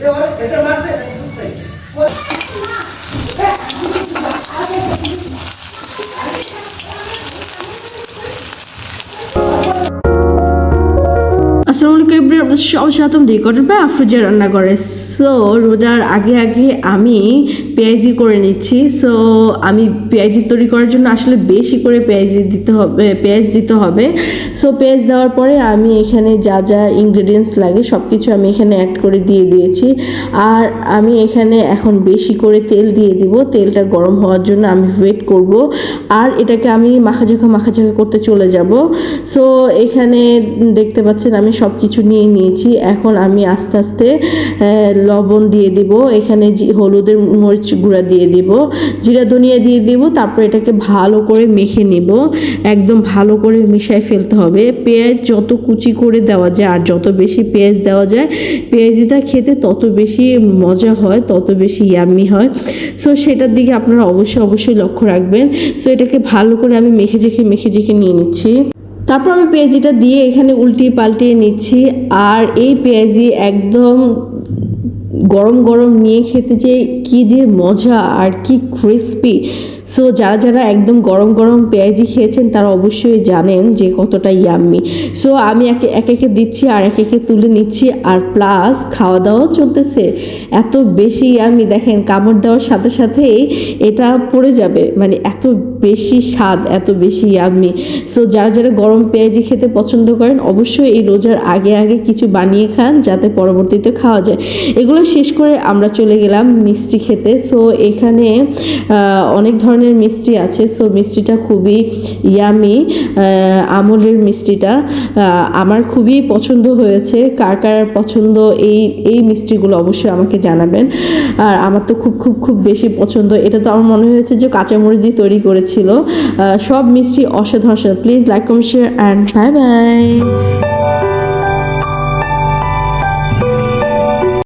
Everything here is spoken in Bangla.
Y ahora, este martes, me disgusta. সবার সাথে রেকর্ডেড বাই আফরোজা রান্না করে। সো রোজার আগে আগে আমি পেঁয়াজি করে নিচ্ছি। সো আমি পেঁয়াজি তৈরি করার জন্য আসলে বেশি করে পেঁয়াজি দিতে হবে পেঁয়াজ দিতে হবে। সো পেঁয়াজ দেওয়ার পরে আমি এখানে যা যা ইনগ্রেডিয়েন্টস লাগে সব কিছু আমি এখানে অ্যাড করে দিয়ে দিয়েছি। আর আমি এখানে এখন বেশি করে তেল দিয়ে দিব। তেলটা গরম হওয়ার জন্য আমি ওয়েট করব। আর এটাকে আমি মাখাঝোখা মাখাঝোখা করতে চলে যাব। সো এখানে দেখতে পাচ্ছেন আমি সব কিছু নিয়ে নিয়েছি। এখন আমি আস্তে আস্তে লবণ দিয়ে দিব। এখানে হলুদের মরিচ গুঁড়া দিয়ে দিব। জিরা ধনিয়া দিয়ে দিব। তারপর এটাকে ভালো করে মেখে নিব। একদম ভালো করে মিশায় ফেলতে হবে। পেঁয়াজ যত কুচি করে দেওয়া যায়, আর যত বেশি পেঁয়াজ দেওয়া যায়, পেঁয়াজিটা খেতে তত বেশি মজা হয়, তত বেশি ইয়াম্মি হয়। সো সেটার দিকে আপনারা অবশ্যই অবশ্যই লক্ষ্য রাখবেন। সো এটাকে ভালো করে আমি মেখে জেখে মেখে জেখে নিয়ে নিচ্ছি। তারপর আমি পেঁয়াজিটা দিয়ে এখানে উল্টিয়ে পাল্টিয়ে নিচ্ছি। আর এই পেঁয়াজি একদম গরম গরম নিয়ে খেতে যে কি যে মজা আর কি ক্রিস্পি সো যারা যারা একদম গরম গরম পেঁয়াজি খেয়েছেন, তারা অবশ্যই জানেন যে কতটা ইয়াম্মি সো আমি একে একে একে দিচ্ছি আর একে একে তুলে নিচ্ছি। আর প্লাস খাওয়া দাওয়াও চলতেছে। এত বেশি ইয়াম্মি দেখেন কামড় দেওয়ার সাথে সাথেই এটা পড়ে যাবে। মানে এত বেশি স্বাদ, এত বেশি ইয়াম্মি সো যারা যারা গরম পেঁয়াজি খেতে পছন্দ করেন, অবশ্যই এই রোজার আগে আগে কিছু বানিয়ে খান, যাতে পরবর্তীতে খাওয়া যায়। এগুলো শেষ করে আমরা চলে গেলাম মিষ্টি খেতে। সো এখানে অনেক ধরনের মিষ্টি আছে। সো মিষ্টিটা খুবই ইয়ামি আমলের মিষ্টিটা। আমার খুবই পছন্দ হয়েছে। কার কার পছন্দ এই এই মিষ্টিগুলো অবশ্যই আমাকে জানাবেন। আর আমার তো খুব খুব খুব বেশি পছন্দ। এটা তো আমার মনে হয়েছে যে কাঁচামরিচ তৈরি করেছিল আহ, সব মিষ্টি অসাধারণ please like comment share and bye bye